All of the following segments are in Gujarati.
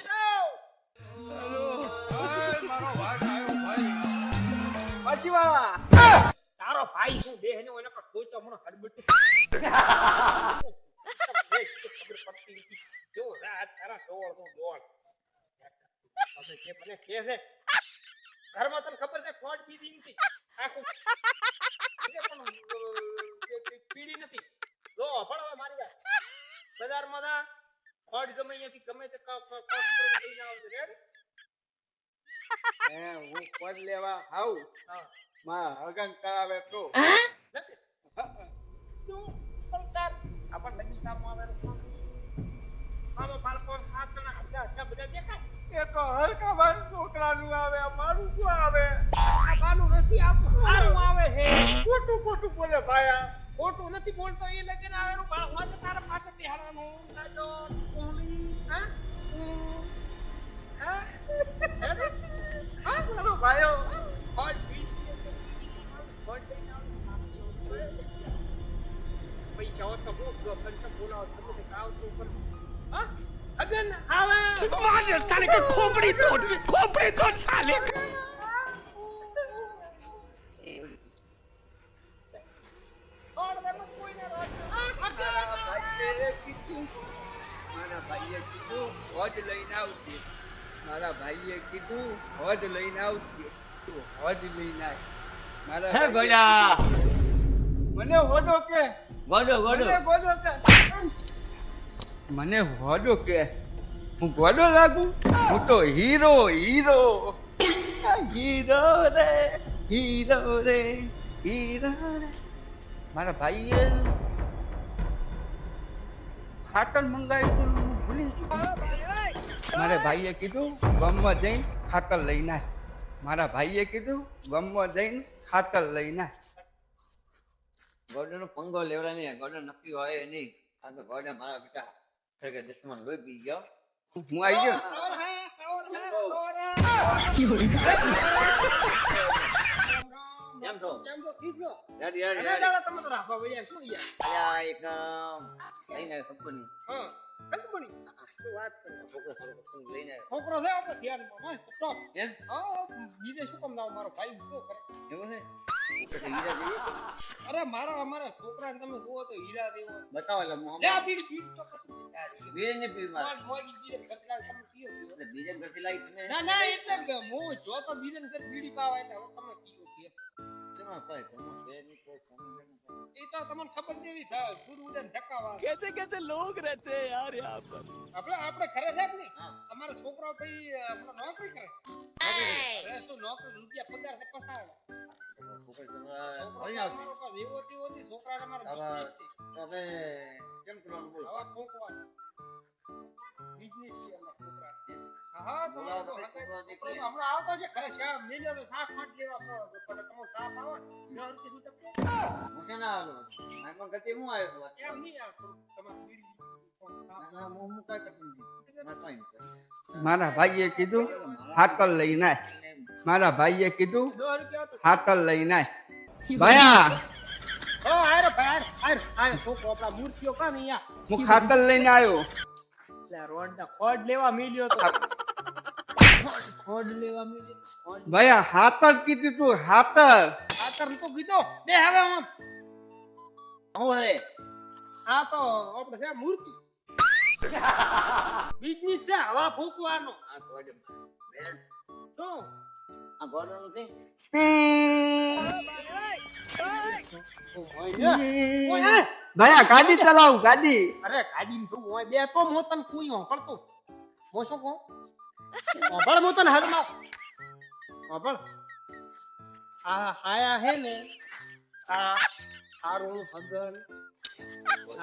જાઓ. પછી વાળા તારો ભાઈ શું દેહ ને એને કોઈ તો હમણાં હડબડ ખબર પડતી નથી જો રાત તારા ડોળનું ડોળ પછી કે મને કે છે ઘરમાં તને ખબર છે કોટ પીધી નથી? આખું પણ, પીડી નથી. જો ભણવા મારી વાત. બજારમાં ના કોટ ગમે અહીંયાથી ગમે તે કોટ લઈને આવજે હે હું પદ લેવા આવું. માં હગન કરાવે તો. તું લગી કામમાં આવેલો આમાં બાળકો હગા હગા બધા દેખાય. એ તો હરકા છોકરાનું આવે મારું શું આવે? આ નથી આવતું આવે છે. ખોટું ખોટું બોલે ભાયા ખોટું નથી બોલતો એ લગીને આવેલું બાળ હોય તો તારા બિહારવાનું લાડો હા? બોલો ભાઈઓ. આવું. પૈસા હોત તો બોલાવો તમે કાવ તો માને સાલે કે ખોપડી તોડ ખોપડી તોડ સાલે મારા ભાઈએ કીધું હોજ લઈને આવજે મારા ભાઈએ કીધું હોજ લઈને આવજે તું હોજ લઈને આવ મારા હે ગોડા મને હોડો કે? ગોડો ગોડો મને હોડો કે? હું ગોડો લાગુ? હું તો હીરો હીરો હીરો રે હીરો રે હીરો રે. મારા ભાઈએ ખાતર મંગાવ્યું હતું, હું ભૂલી ગયો. મારા ભાઈએ કીધું ગામમાં જઈને ખાતર લઈને આય. મારા ભાઈએ કીધું ગામમાં જઈને ખાતર લઈને આય. ગોડનો પંગો નહીં ગોડો નક્કી હોય નહીં. આ તો ગોડે મારા બેટા ખરેખર દુશ્મન લોહી પી ગયો. હું આવી ગયો કેમ છો કેમ તો ઠીક છો? યાર યાર ઘણા યાર દાડા તમે તો રાખવા વળ્યા શું યાર? અલ્યા એક લઈને કંપની હા, કંપની. શું વાત કરે? છોકરો થોડો પસંદ લઈને આવ્યો. છોકરો છે આપણો ધ્યાનમાં, મસ્ત, top. કેમ હા, બીજે શું કામ લાવો? મારો ભાઈ શું કરે? એવું છે ઉપર હીરા જોઈએ અરે મારા અમારા છોકરાને તમે જુઓ તો હીરા દેવો. બતાવો એટલે મોહ લે બીડ બીડ તો કશું બીડ ને બીડ માર મોજી બીડ કટલા તમે પીઓ એટલે બીજન કરતી લાગી તમે? ના ના એટલે કે હું જો તો બીજન કર બીડી પાવા એટલે હવે તમે કીઓ કે તેમાં પાય તમે બે ની કોઈ સમજણ એ તો તમને ખબર નહીં થાય? ગુડ ઉડન ધકાવા કેસે કેસે લોગ રહેતે હે યાર પર. આપણે આપણે ખરેખર ને અમારા છોકરાઓ કઈ આપણે નોકરી કરે. નોકરી શું નોકરી રૂપિયા પગાર ને પસાવે કેમ કરવાનું બોલો? આવા ઠોકવાનું. Business છે અમારા છોકરા. હા, તમારો. હમણાં આવતો છે ખરે શ્યામ તો લેવા તમે આવો ને, આવ્યો પણ ગતિ હું છું? નહીં તમારે બીડી. મારે ભાઈએ કીધું હાકલ લઈને આય. મારા ભાઈએ કીધું ખાતર લઈને આય. ભયા હો, ખાતર લઈને આવ્યો એટલે ખોડ લેવા મિલ્યો તો. ખોડ- ખોડ લેવા મિલ્યો ભયા ખાતર કીધું તું ખાતર. હાતર તો કીધો. બે હવે હું. હવે. આ તો આપણે છે મૂર્તિ. બિઝનેસ છે હવા ફૂંકવાનો. આ આ ગોડો નથી ભયા ગાડી ચલાવું ગાડી. અરે ગાડી તું હોય બે તો હું તને કુઈ હોંભળતો. હું શું કહું? હોંભળ હું તને હાલમાં હોંભળ. આ હાયા હે ને આ હારું હગન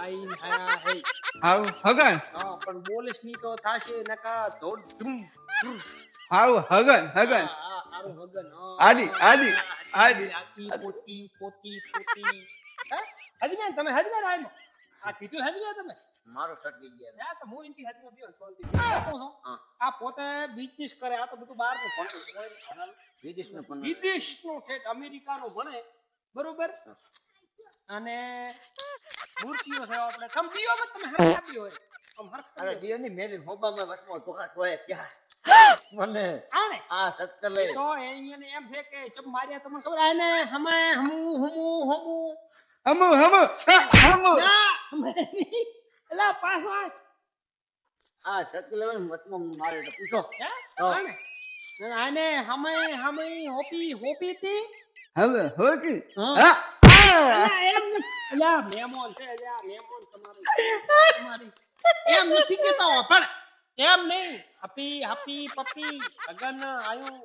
આઈન હાયા હે. હારું હગન? હા પણ બોલીશની તો થાશે નકા ધોડ ધૂમ. હારું હગન હગન. હા. આડી આડી આડી પોતી પોતી પોતી હે તમે હજમેર આવ્યો આ કીધું હજમેર તમે? મારો શર્ટ બી ગયા. ના તો હું ઇનથી હજમેર ગયો શાંતિ આ પોતે બિઝનેસ કરે આ તો બધું બહારનું ભણતું વિદેશનું. ભણે વિદેશ નો ઠેઠ અમેરિકા નો ભણે. બરોબર? અને મૂર્તિઓ છે આપણે. સમજીઓ મત તમે હરખા બી હોય અમ હરખા અરે જીઓની મેરી હોબામાં વસમો ધોકા હોય ક્યાં? મને આને આ સત્કલે તો એને એમ છે કે ચમ માર્યા તમને ખબર આ ને હમે હમુ હમુ. હમુ હમુ. હમુ હમુ. ના હમે નહીં. એલા પાછો આ. આ સત્કલે મારે તો પૂછો. આને આને હમે હમે હોપી હોપી તી હવે હોકી. હા. એમ. અલા, છે અલા, મહેમાન તમારી તમારી. એમ નથી કેતા પણ એમ નહીં હપી હપી પપી અગન આયું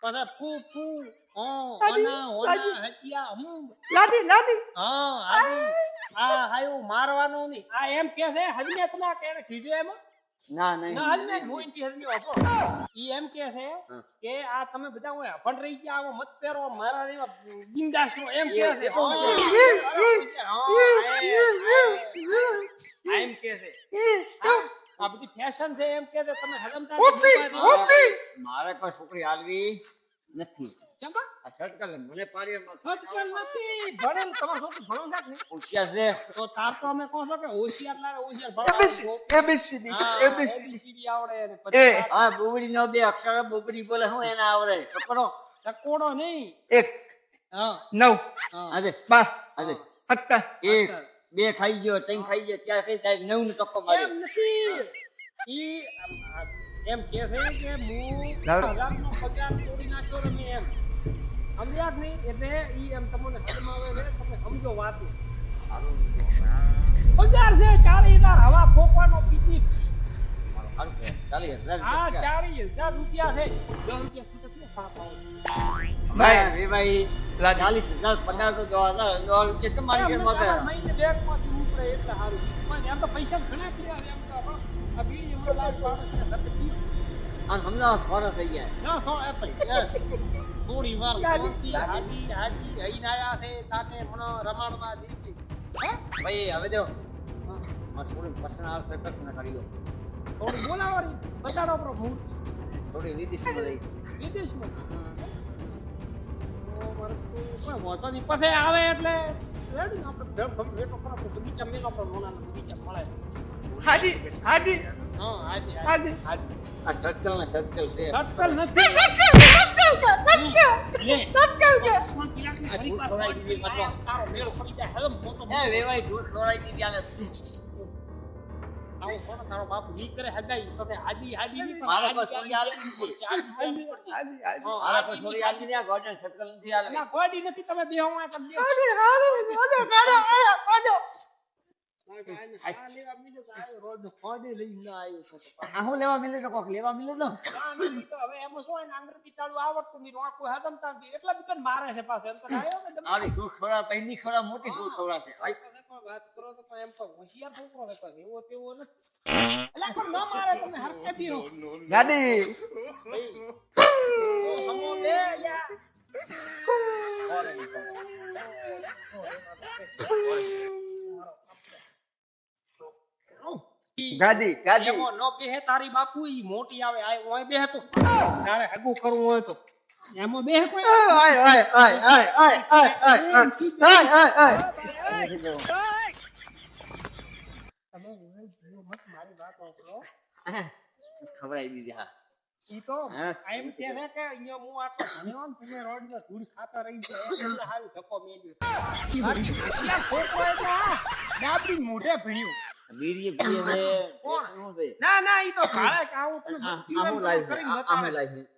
પછી ફૂ ફૂ ઓ ઓના ઓના હચિયા હમ લાદી લાદી હા હાજી આ હાયું મારવાનું નહીં આ એમ કે છે હજમે તમે કે કીધું એમ ના નહીં ના હજમે મોઈથી હજમે આપો ઈ એમ કે છે કે આ તમે બધા હોય અભણ રહી ગયા આવો મત પહેરો મારા રેવા બિંદાસ નો એમ કે છે હા, આ એમ કે છે હા, આ બધી ફેશન છે એમ કે તમે હલમતા ઓપી ઓપી. મારે કોઈ છોકરી હાલવી નથી. કેમ કા? આ સટકલે મને પાડી છટકલ નથી. ભણેલ તમારો છોકરો ભણો છે કે નહીં? હોશિયાર છે. તો તાર તો અમે કહો છો કે હોશિયાર લાગે હોશિયાર ભણવાનું. એબીસી હા, એબીસી ABCD આવડે ને પછી હા બોબડી નો બે અક્ષર બોબડી બોલે હું એને આવડે? તો કરો ટકોડો નહીં. એક હા. નવ હા. આજે બાર આજે. સત્તર એક બે ખાઈ ગયો ત્રણ ખાઈ ગયો ચાર ખાઈ થાય નવ નો એમ માર્યો નથી ઈ એમ કે છે કે હું હજાર નો પગાર તોડી નાખ્યો ને મેં એમ. સમજ્યા જ નહીં? એટલે ઈ એમ તમને હદમાં આવે છે તમે સમજો વાત પગાર છે ચાલી હજાર હવા ફોકવાનો પીટી થોડી વાર હાજી હાજી આયા છે. તાને મને રમાડવા ભાઈ હવે જો મને થોડી પસંદ આવશે પ્રશ્ન કરી થોડું બોલાવો ને બતાડો પ્રભુ. થોડી વિદેશમાં રહી. વિદેશમાં? મોતોની પથે આવે એટલે બગીચા મેલો પર મોનાનો બગીચા મળે. હાજી હાજી. હા હાજી આ સટકલ ના સટકલ છે. સટકલ નથી. સટકલ સટકલ સટકલ આવો લેવા મિલે તો કોક લેવા મિલે ને હવે એમ શું હોય ચાલુ આવડતું નહીં. આખું હદમતા મારે છે પાસે આરી દૂર ખવડા પહેલી ખવડા મોટી દૂર ખવડા છે કોઈ વાત કરો તો એમ પણ હોશિયાર છોકરો છે પણ એવો તેવો નથી. એટલે પણ ન મારે તમે હરકે પીરો. દાદી સમો લે, યા. ગાદી ગાદી એમાં ન બેહે તારી બાપુ ઈ મોટી આવે આ ઓય બેહે તો તારે હગું કરવું હોય તો એમાં બેહે કોઈ આય આય આય આય આય આય આય આય આય આય તમે મત મારી વાત વાપરો ખવડાવી દીધી હા ઈ તો. એમ કે છે કે અહીંયા હું આટલો ભણ્યો ને તમે રોડમાં ધૂળ ખાતા રહી જાય એટલે હારું ધક્કો બાકી છોકરો એટલે ડાબડી મોઢે ભણ્યું બીડીએ પીએ છે છે ના ના ઈ તો ભાડે કે આવું તમે આ જીવન આ હું લાવી છે કરીને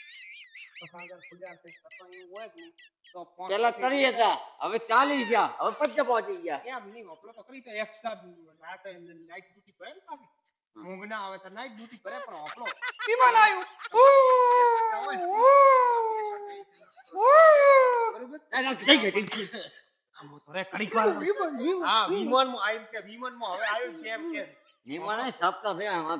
પેલા ત્રણ હતા હવે ચાલીસ ગયા હવે પચે પહોંચી ગયા એમ નહીં મોકલો તો કરી તો એક્સ્ટ્રા રાતે નાઇટ ડ્યુટી કરે ને પાછી ઊંઘ ના આવે તો નાઇટ ડ્યુટી કરે પણ ઓપલો વિમાન આવ્યું વિમાન સપના થયા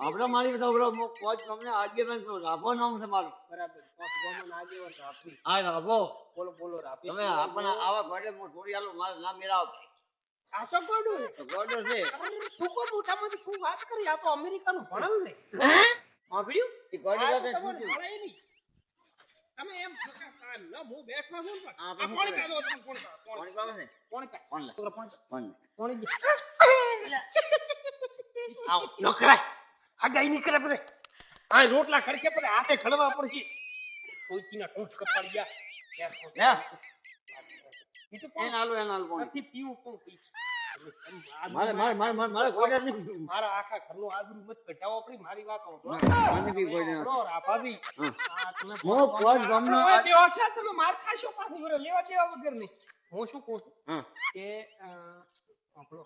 આપણે મારી બધા કોચ તમને આજે પણ શું રાભો નામ છે મારું. બરાબર. હા રાભો. બોલો બોલો. તમે આપણને આવા ગોડે હું છોડી આલો મારું નામ મેળાવ. આ શું ગોડો? છે. ટૂંકો મોટામાંથી શું વાત કરી? આપો તો અમેરિકાનું ભણેલ ને. સાંભળ્યું? એ ગોડે સાથે શું થયું? તમે એમ ન, હું બેઠો છું પણ. કોણ કોણ? આવો, કરે. આ રોટલા હાથે ખડવા પડશે કોઈકીના ટૂંચ કપાડી ગયા ગેસ? તો? આલો, એને આલો, કોણ? નથી પીવું કોણ પી? મારે મારે મારે મારે મારે ગોડે નથી મારા આખા ઘરનું આબરૂ મત પડી મારી વાત. મને બી ગોડે. આ તમે ગામનો આ- માર ખાશો પાછું લેવા દેવા વગર નહીં. હું શું કહું છું? કે આપણો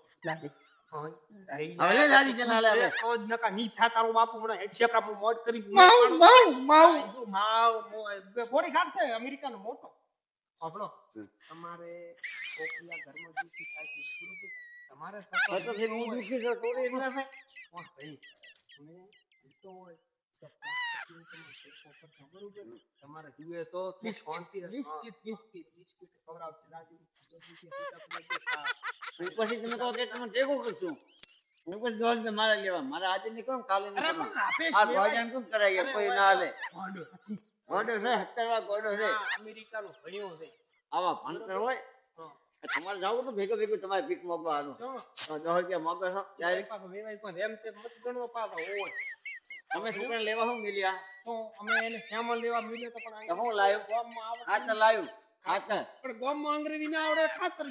અમેરિકાનો મોટો. સાંભળો તમારે? તમારે તો તો તો? તમારે જુએ તો તો શાંતિ રહે. બિસ્કિટ બિસ્કિટ બિસ્કિટ ખવડાવશે લાડુ બિસ્કિટ, સીતાફળ, હા. અને પછી તમે કહો કે તમે ટેકો કરશું પછી દોઢ રૂપિયા લેવા મારે આજે નહીં કહું કાલે નહીં અરે કહું. પણ રાફેશ આ ગોડાને કેમ કરાવીએ કોઈ ના હાલે ગોડો છે સત્તર ગોડો છે અમેરિકાનો ભણ્યો છે આવા ભણતર હોય તમારે જાવું તો ભેગું ભેગું તમારે ભીખ મોકવા હારું દસ રૂપિયા મોકલો છો ત્યારે એમ તેમ મત ગણવો પાછો હોય. તમે છોકરાને લેવા શું મિલ્યા? તો અમે એને શ્યામળ લેવા મળ્યો તો પણ હું લાવ્યો ગામમાં આવડે ખાતર લાવ્યું ખાતર? પણ ગામમાં અંગ્રેજી ના આવડે ખાતર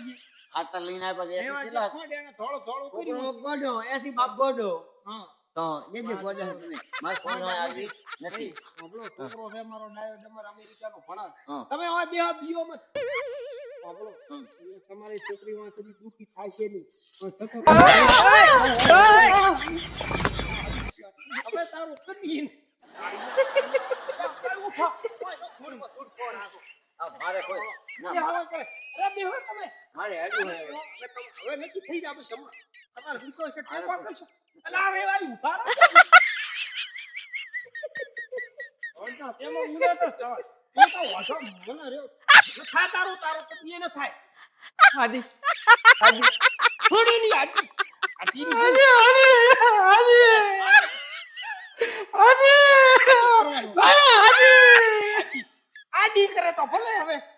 લઈને આવ્યા કેટલા થોડો થોડો ગોડો એસી બાપ ગોડો. હા. તો એ જે ગોડો તમે મારે છોકરા આવી નથી. આપણો છોકરો છે મારો ડાયો ડમર અમેરિકાનો ભણાવે. હા. તમે હવે બે બીઓ મત. આપણો, તમારી છોકરી વાં કદી દુખી થાય છે નહીં. પણ છતાં- તારું કદી મારે કોઈ ના, હવે કરે. અરે બેહો તમે. મારે હેડું હવે નથી થઈ રહ્યા તમારે દીકરો છે ટેકો કરશો. અલા, હવે વાળી ઊભા રહો. ઓળખા, તો તો મને રહ્યો. ન થાય તારું, તારું તો ન થાય. આદિ આદિ થોડી ની આજી. આજીની આદિ આદિ આદિ આદિ આજી. આજી કરે તો ભલે હવે.